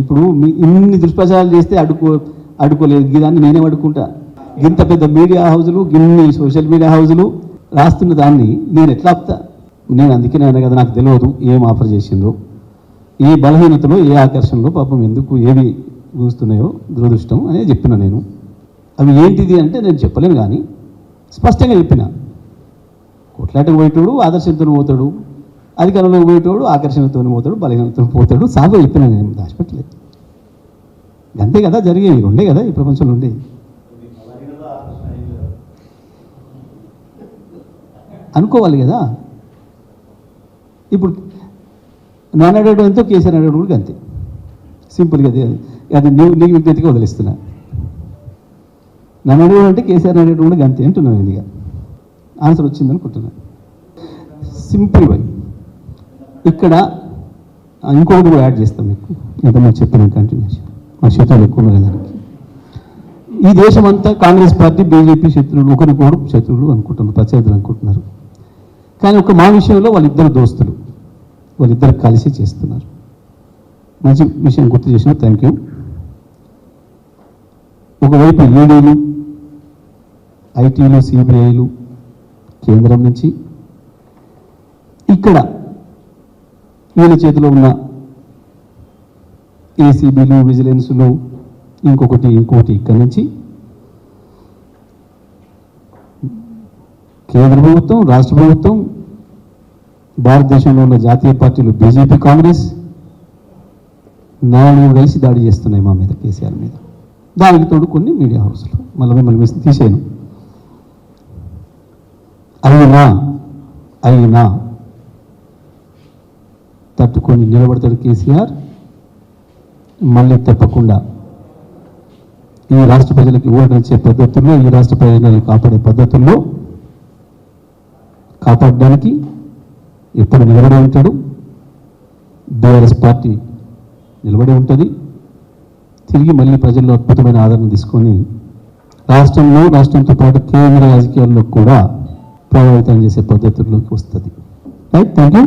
ఇప్పుడు మీ ఇన్ని దుష్ప్రచారాలు చేస్తే అడుకో అడుకోలేదు దాన్ని నేనే అడుకుంటా ఇంత పెద్ద మీడియా హౌజులు ఇన్ని సోషల్ మీడియా హౌజులు రాస్తున్న దాన్ని నేను ఎట్లా ఆపుతా? నేను అందుకే నేను కదా నాకు తెలియదు ఏం ఆఫర్ చేసిందో ఏ బలహీనతలో ఏ ఆకర్షణలో పాపం ఎందుకు ఏవి చూస్తున్నాయో దురదృష్టం అనేది చెప్పిన నేను. అవి ఏంటిది అంటే నేను చెప్పలేను కానీ స్పష్టంగా చెప్పిన. కొట్లాటకు పోయేటోడు ఆదర్శంతో పోతాడు. అధికారంలో పోయేటోడు ఆకర్షణతో పోతాడు బలహీనతో పోతాడు. సాగు చెప్పిన నేను దాచిపెట్టలేదు. అంతే కదా జరిగేవి ఉండే కదా ఈ ప్రపంచంలో ఉండేవి. అనుకోవాలి కదా. ఇప్పుడు నాన్న అడగడం ఎంతో కేసీఆర్ అడగడం కూడా అంతే. సింపుల్గా అది అది నీవు నీకు విజ్ఞతగా వదిలేస్తున్నా. నన్ను అడగడం అంటే కేసీఆర్ అడగడం కూడా అంతే అంటున్నాను నేను ఆన్సర్ వచ్చింది అనుకుంటున్నాను సింపుల్ వై ఇక్కడ ఇంకొకటి కూడా యాడ్ చేస్తాం మీకు. ఇంకా చెప్పిన కంటిన్యూషన్ మా శత్రువులు ఎక్కువ ఉన్నాయి దానికి. ఈ దేశం అంతా కాంగ్రెస్ పార్టీ బీజేపీ శత్రువులు ఒకరికొకరు శత్రువులు అనుకుంటున్నారు ప్రత్యర్థులు అనుకుంటున్నారు. కానీ ఒక మా విషయంలో వాళ్ళిద్దరు దోస్తులు. వాళ్ళిద్దరు కలిసి చేస్తున్నారు. మంచి విషయం గుర్తు చేసిన థ్యాంక్ యూ ఒకవైపు ఈడీలు ఐటీలు సిబిఐలు కేంద్రం నుంచి. ఇక్కడ ఈయన చేతిలో ఉన్న ఏసీబీలు విజిలెన్స్లు ఇంకొకటి ఇంకొకటి ఇక్కడి నుంచి కేంద్ర ప్రభుత్వం రాష్ట్ర ప్రభుత్వం భారతదేశంలో ఉన్న జాతీయ పార్టీలు బీజేపీ కాంగ్రెస్ నాలుగు కలిసి దాడి చేస్తున్నాయి మా మీద కేసీఆర్ మీద. దానికి తోడు కొన్ని మీడియా హౌస్లు. మళ్ళీ మిమ్మల్ని తీసేయను. అయినా అయినా తట్టుకొని నిలబడతాడు కేసీఆర్. మళ్ళీ తప్పకుండా ఈ రాష్ట్ర ప్రజలకు ఓటనిచ్చే పద్ధతుల్లో ఈ రాష్ట్ర ప్రయోజనాలు కాపాడే పద్ధతుల్లో కాపాడడానికి ఎప్పుడు నిలబడి ఉంటాడు. బీఆర్ఎస్ పార్టీ నిలబడి ఉంటుంది. తిరిగి మళ్ళీ ప్రజల్లో అద్భుతమైన ఆదరణ తీసుకొని రాష్ట్రంలో రాష్ట్రంతో పాటు కేంద్ర రాజకీయాల్లో కూడా ప్రభావితం చేసే పద్ధతుల్లోకి వస్తుంది. Right thank you